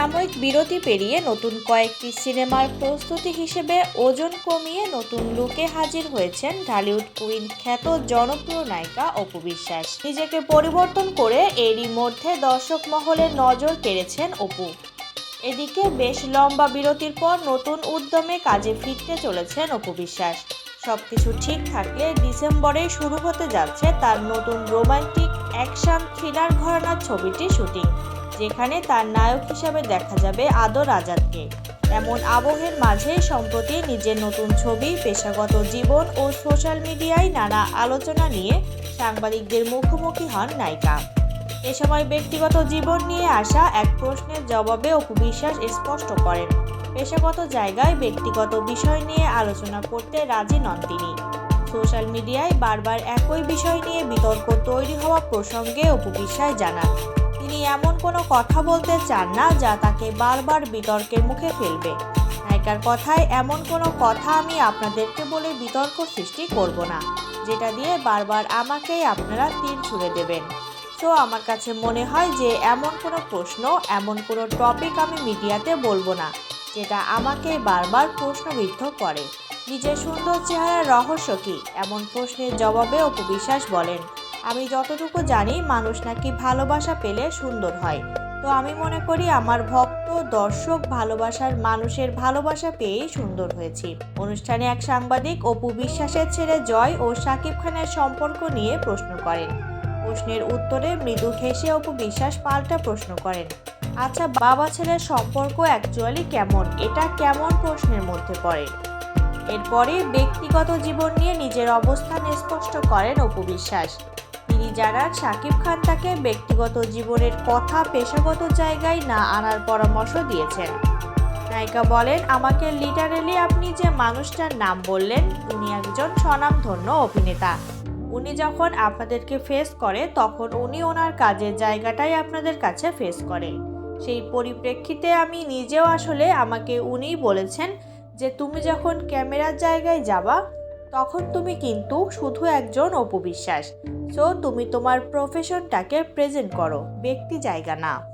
সাময়িক বিরতি পেরিয়ে নতুন কয়েকটি সিনেমার প্রস্তুতি হিসেবে ওজন কমিয়ে নতুন লুকে হাজির হয়েছেন ঢালিউড কুইন খ্যাত জনপ্রিয় নায়িকা অপু বিশ্বাস। নিজেকে পরিবর্তন করে এরই মধ্যে দর্শক মহলের নজর কেড়েছেন অপু। এদিকে বেশ লম্বা বিরতির পর নতুন উদ্যমে কাজে ফিরতে চলেছেন অপু বিশ্বাস। সবকিছু ঠিক থাকলে ডিসেম্বরে শুরু হতে যাচ্ছে তার নতুন রোমান্টিক অ্যাকশন থ্রিলার ঘরানার ছবিটি শুটিং। যেখানে তার নায়ক হিসেবে দেখা যাবে আদর আজাদকে। এমন আবহের মাঝে সম্প্রতি নিজের নতুন ছবি, পেশাগত জীবন ও সোশ্যাল মিডিয়ায় নানা আলোচনা নিয়ে সাংবাদিকদের মুখোমুখি হন নায়িকা। এ সময় ব্যক্তিগত জীবন নিয়ে আসা এক প্রশ্নের জবাবে অপু বিশ্বাস স্পষ্ট করেন। পেশাগত জায়গায় ব্যক্তিগত বিষয় নিয়ে আলোচনা করতে রাজি নন তিনি। সোশ্যাল মিডিয়ায় বারবার একই বিষয় নিয়ে বিতর্ক তৈরি হওয়া প্রসঙ্গে অপু বিশ্বাস জানান। তিনি এমন কোনো কথা বলতে চান না যা তাকে বারবার বিতর্কের মুখে ফেলবে। নায়িকার কথায় এমন কোনো কথা আমি আপনাদেরকে বলে বিতর্ক সৃষ্টি করব না, যেটা দিয়ে বারবার আমাকেই আপনারা তীর ছুঁড়ে দেবেন। তো আমার কাছে মনে হয় যে এমন কোনো প্রশ্ন, এমন কোনো টপিক আমি মিডিয়াতে বলব না, যেটা আমাকে বারবার প্রশ্নবিদ্ধ করে। নিজের সুন্দর চেহারার রহস্য কী? এমন প্রশ্নের জবাবে অপু বিশ্বাস বলেন আমি যতটুকু জানি, মানুষ নাকি ভালোবাসা পেলে সুন্দর হয়। তো আমি মনে করি আমার ভক্ত, দর্শক ভালোবাসার মানুষের ভালোবাসা পেয়েই সুন্দর হয়েছি। অনুষ্ঠানে এক সাংবাদিক অপু বিশ্বাসের ছেলে জয় ও শাকিব খানের সম্পর্ক নিয়ে প্রশ্ন করেন। প্রশ্নের উত্তরে মৃদু হেসে অপু বিশ্বাস পাল্টা প্রশ্ন করেন। আচ্ছা বাবা ছেলের সম্পর্ক অ্যাকচুয়ালি কেমন? এটা কেমন প্রশ্নের মধ্যে পড়ে? এরপরে ব্যক্তিগত জীবন নিয়ে নিজের অবস্থান স্পষ্ট করেন অপু বিশ্বাস। তিনি জানান, শাকিব খান তাকে ব্যক্তিগত জীবনের কথা পেশাগত জায়গায় না আনার পরামর্শ দিয়েছেন। নায়িকা বলেন, আমাকে লিটারেলি আপনি যে মানুষটার নাম বললেন, উনি একজন স্বনামধন্য অভিনেতা। উনি যখন আপনাদেরকে ফেস করে, তখন উনি ওনার কাজের জায়গাটাই আপনাদের কাছে ফেস করে। সেই পরিপ্রেক্ষিতে আমি নিজেও আসলে আমাকে উনিই বলেছেন যে, তুমি যখন ক্যামেরার জায়গায় যাবা তখন তুমি কিন্তু শুধু একজন অপবিশ্বাস। সো তুমি তোমার প্রফেশনটাকে প্রেজেন্ট করো, ব্যক্তি জায়গা না।